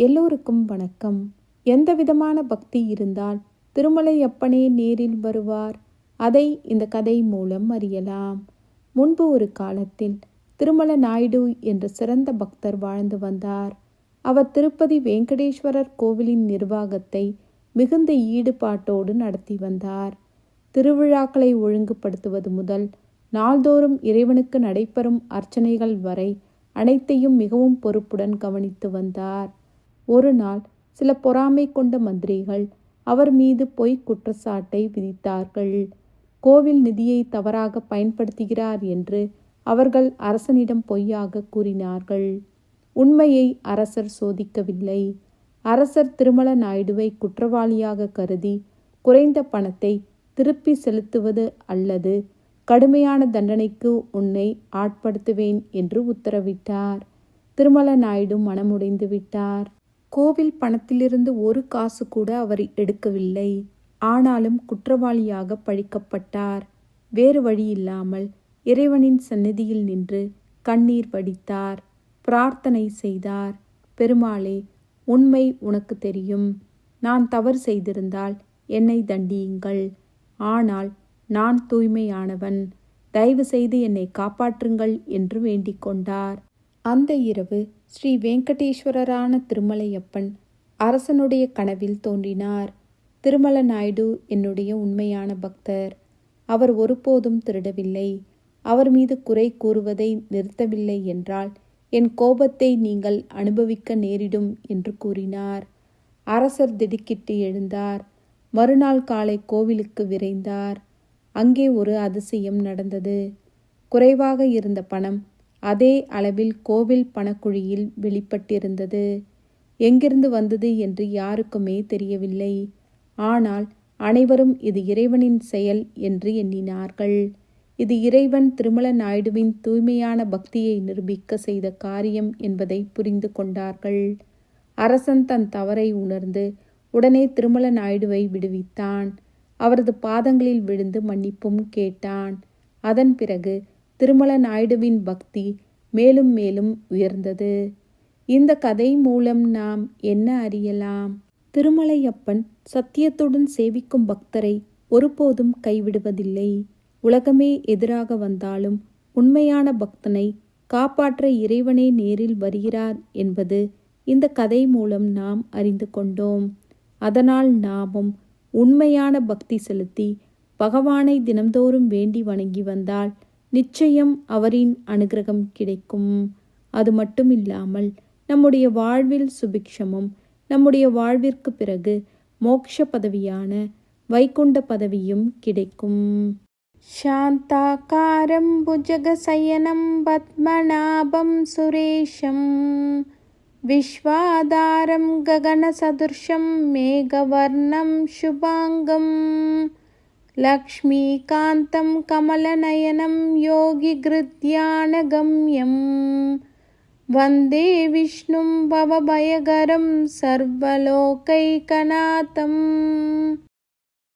எல்லோருக்கும் வணக்கம். எந்த விதமான பக்தி இருந்தால் திருமலையப்பனே நேரில் வருவார். அதை இந்த கதை மூலம் அறியலாம். முன்பு ஒரு காலத்தில் திருமல நாயுடு என்ற சிறந்த பக்தர் வாழ்ந்து வந்தார். அவர் திருப்பதி வெங்கடேஸ்வரர் கோவிலின் நிர்வாகத்தை மிகுந்த ஈடுபாட்டோடு நடத்தி வந்தார். திருவிழாக்களை ஒழுங்குபடுத்துவது முதல் நாள்தோறும் இறைவனுக்கு நடைபெறும் அர்ச்சனைகள் வரை அனைத்தையும் மிகவும் பொறுப்புடன் கவனித்து வந்தார். ஒரு நாள் சில பொறாமை கொண்ட மந்திரிகள் அவர் மீது பொய் குற்றச்சாட்டை விதித்தார்கள். கோவில் நிதியை தவறாக பயன்படுத்துகிறார் என்று அவர்கள் அரசனிடம் பொய்யாக கூறினார்கள். உண்மையை அரசர் சோதிக்கவில்லை. அரசர் திருமல நாயுடுவை குற்றவாளியாக கருதி குறைந்த பணத்தை திருப்பி செலுத்துவது அல்லது கடுமையான தண்டனைக்கு உன்னை ஆட்படுத்துவேன் என்று உத்தரவிட்டார். திருமல நாயுடு மனமுடைந்து விட்டார். கோவில் பணத்திலிருந்து ஒரு காசு கூட அவர் எடுக்கவில்லை. ஆனாலும் குற்றவாளியாக பழிக்கப்பட்டார். வேறு வழி இல்லாமல் இறைவனின் சந்நிதியில் நின்று கண்ணீர் வடித்தார். பிரார்த்தனை செய்தார். பெருமாளே உண்மை உனக்கு தெரியும். நான் தவறு செய்திருந்தால் என்னை தண்டியுங்கள். ஆனால் நான் தூய்மையானவன். தயவு செய்து என்னை காப்பாற்றுங்கள் என்று வேண்டிக் கொண்டார். அந்த இரவு ஸ்ரீ வெங்கடேஸ்வரரான திருமலையப்பன் அரசனுடைய கனவில் தோன்றினார். திருமல நாயுடு என்னுடைய உண்மையான பக்தர். அவர் ஒருபோதும் திருடவில்லை. அவர் மீது குறை கூறுவதை நிறுத்தவில்லை என்றால் என் கோபத்தை நீங்கள் அனுபவிக்க நேரிடும் என்று கூறினார். அரசர் திடுக்கிட்டு எழுந்தார். மறுநாள் காலை கோவிலுக்கு விரைந்தார். அங்கே ஒரு அதிசயம் நடந்தது. குறைவாக இருந்த பணம் அதே அளவில் கோவில் பணக்குழியில் வெளிப்பட்டிருந்தது. எங்கிருந்து வந்தது என்று யாருக்குமே தெரியவில்லை. ஆனால் அனைவரும் இது இறைவனின் செயல் என்று எண்ணினார்கள். இது இறைவன் திருமல நாயுடுவின் தூய்மையான பக்தியை நிரூபிக்க செய்த காரியம் என்பதை புரிந்து கொண்டார்கள். அரசன் தன் தவறை உணர்ந்து உடனே திருமல நாயுடுவை விடுவித்தான். அவரது பாதங்களில் விழுந்து மன்னிப்பும் கேட்டான். அதன் பிறகு திருமல நாயுடுவின் பக்தி மேலும் மேலும் உயர்ந்தது. இந்த கதை மூலம் நாம் என்ன அறியலாம்? திருமலையப்பன் சத்தியத்துடன் சேவிக்கும் பக்தரை ஒருபோதும் கைவிடுவதில்லை. உலகமே எதிராக வந்தாலும் உண்மையான பக்தனை காப்பாற்ற இறைவனே நேரில் வருகிறார் என்பது இந்த கதை மூலம் நாம் அறிந்து கொண்டோம். அதனால் நாமும் உண்மையான பக்தி செலுத்தி பகவானை தினம்தோறும் வேண்டி வணங்கி வந்தால் நிச்சயம் அவரின் அனுகிரகம் கிடைக்கும் அது மட்டும் இல்லாமல் நம்முடைய வாழ்வில் சுபிக்ஷமும் நம்முடைய வாழ்விற்கு பிறகு மோக்ஷ பதவியான வைகுண்ட பதவியும் கிடைக்கும் शान्ताकारं भुजगशयनं पद्मनाभं सुरेशं विश्वाधारं गगनसदृशं मेघवर्णं शुभाङ्गं लक्ष्मीकान्तं कमलनयनं योगिगृध्यानगम्यं वन्दे विष्णुं भवभयगरं सर्वलोकैकनाथम्